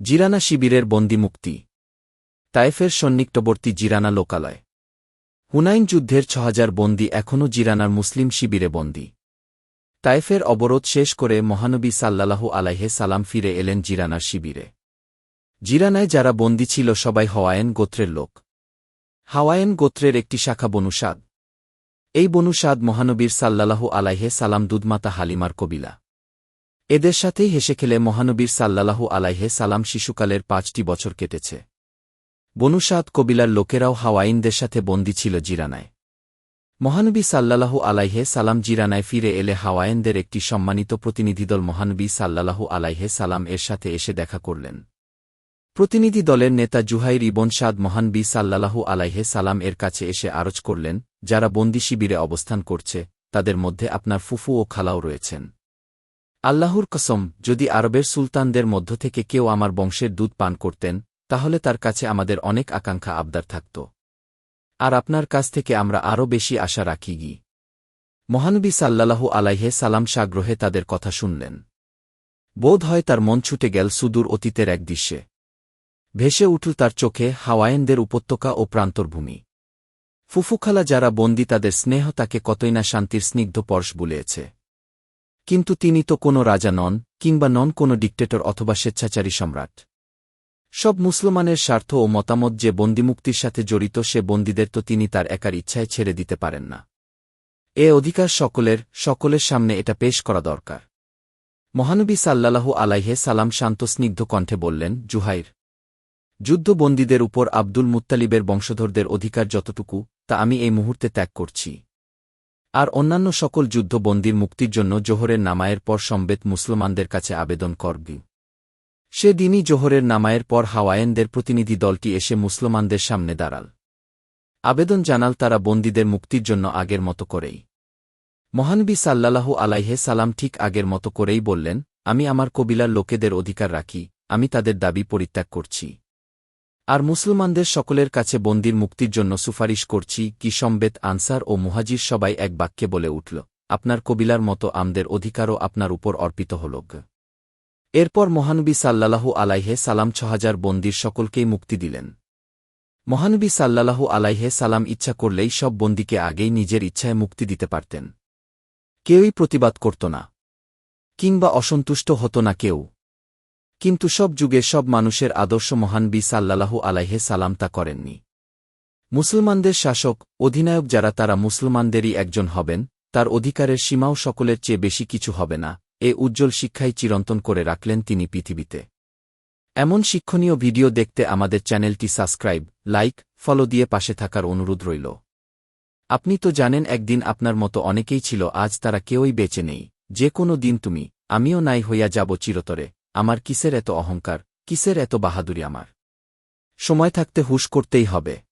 জিরানা শিবিরের বন্দি মুক্তি। তায়েফের সন্নিকটবর্তী জিরানা লোকালয়। হুনাইন যুদ্ধের ছ হাজার বন্দী এখনও জিরানার মুসলিম শিবিরে বন্দী। তায়েফের অবরোধ শেষ করে মহানবী সাল্লাল্লাহু আলাইহে সালাম ফিরে এলেন জিরানার শিবিরে। জিরানায় যারা বন্দী ছিল সবাই হওয়ায়েন গোত্রের লোক। হাওয়ায়েন গোত্রের একটি শাখা বনুসাদ এই বনুসাদ মহানবীর সাল্লাল্লাহু আলাইহে সালাম দুধমাতা হালিমার কবিলা। এদের সাথেই হেসে খেলে মহানবীর সাল্লাল্লাহু আলাইহে সালাম শিশুকালের পাঁচটি বছর কেটেছে। বনুসাদ কবিলার লোকেরাও হাওয়াইনদের সাথে বন্দী ছিল জিরানায়। মহানবী সাল্লাল্লাহু আলাইহে সালাম জিরানায় ফিরে এলে হাওয়ায়েনদের একটি সম্মানিত প্রতিনিধিদল মহানবী সাল্লাল্লাহু আলাইহে সালাম এর সাথে এসে দেখা করলেন। প্রতিনিধি দলের নেতা জুহাইর ইবন সাদ মহানবী সাল্লাল্লাহু আলাইহে সালাম এর কাছে এসে আরজ করলেন, যারা বন্দি শিবিরে অবস্থান করছে, তাদের মধ্যে আপনার ফুফু ও খালাও রয়েছেন। আল্লাহর কসম, যদি আরবের সুলতানদের মধ্য থেকে কেউ আমার বংশের দুধ পান করতেন, তাহলে তার কাছে আমাদের অনেক আকাঙ্ক্ষা আবদার থাকত। আর আপনার কাছ থেকে আমরা আরও বেশি আশা রাখি গি। মহানবী সাল্লাল্লাহু আলাইহে সালাম সাগ্রহে তাদের কথা শুনলেন। বোধ হয় তার মন ছুটে গেল সুদূর অতীতের এক দৃশ্যে। ভেসে উঠল তার চোখে হাওয়ায়েনদের উপত্যকা ও প্রান্তরভূমি। ফুফুখালা যারা বন্দি তাদের স্নেহ তাকে কতই না শান্তির স্নিগ্ধ পর্শ বুলিয়েছে। কিন্তু তিনি তো কোনো রাজা নন, কিংবা নন কোনো ডিকটেটর অথবা স্বেচ্ছাচারী সম্রাট। সব মুসলমানের স্বার্থ ও মতামত যে বন্দিমুক্তির সাথে জড়িত সে বন্দীদের তো তিনি তার একার ইচ্ছায় ছেড়ে দিতে পারেন না। এ অধিকার সকলের সকলের সামনে এটা পেশ করা দরকার। মহানবী সাল্লাল্লাহু আলাইহে সালাম শান্ত স্নিগ্ধ কণ্ঠে বললেন, জুহাইর, যুদ্ধবন্দীদের উপর আব্দুল মুত্তালিবের বংশধরদের অধিকার যতটুকু, তা আমি এই মুহূর্তে ত্যাগ করছি। আর অন্যান্য সকল যুদ্ধবন্দীর মুক্তির জন্য জোহরের নামায়ের পর সম্বেত মুসলমানদের কাছে আবেদন করবি। সে দিনই জোহরের নামায়ের পর হাওয়ায়েনদের প্রতিনিধি দলটি এসে মুসলমানদের সামনে দাঁড়াল। আবেদন জানাল তারা বন্দীদের মুক্তির জন্য আগের মতো করেই। মহানবী সাল্লাল্লাহু আলাইহে সালাম ঠিক আগের মতো করেই বললেন, আমি আমার কবিলার লোকেদের অধিকার রাখি, আমি তাদের দাবি পরিত্যাগ করছি। আর মুসলমানদের সকলের কাছে বন্দির মুক্তির জন্য সুপারিশ করছি কি সম্বেত আনসার ও মুহাজির সবাই এক বাক্যে বলে উঠল, আপনার কবিলার মতো আমদের অধিকারও আপনার উপর অর্পিত হল এরপর মহানবী সাল্লাল্লাহু আলাইহে সালাম ছ হাজার বন্দির সকলকেই মুক্তি দিলেন। মহানবী সাল্লাল্লাহু আলাইহে সালাম ইচ্ছা করলেই সব বন্দিকে আগেই নিজের ইচ্ছায় মুক্তি দিতে পারতেন। কেউই প্রতিবাদ করত না। কিংবা অসন্তুষ্ট হতো না কেউ। কিন্তু সব যুগে সব মানুষের আদর্শ মহান বি সাল্লাল্লাহু আলাইহে সালাম তা করেননি। মুসলমানদের শাসক, অধিনায়ক যারা তারা মুসলমানদেরই একজন হবেন, তার অধিকারের সীমাও সকলের চেয়ে বেশি কিছু হবে না, এ উজ্জ্বল শিক্ষাই চিরন্তন করে রাখলেন তিনি পৃথিবীতে। এমন শিক্ষণীয় ভিডিও দেখতে আমাদের চ্যানেলটি সাবস্ক্রাইব, লাইক, ফলো দিয়ে পাশে থাকার অনুরোধ রইল। আপনি তো জানেন একদিন আপনার মতো অনেকেই ছিল, আজ তারা কেউই বেঁচে নেই। যে কোনো দিন তুমি, আমিও নাই হইয়া যাব চিরতরে। আমার কিসের এত অহংকার কিসের এত বাহাদুরি আমার? সময় থাকতে হুশ করতেই হবে।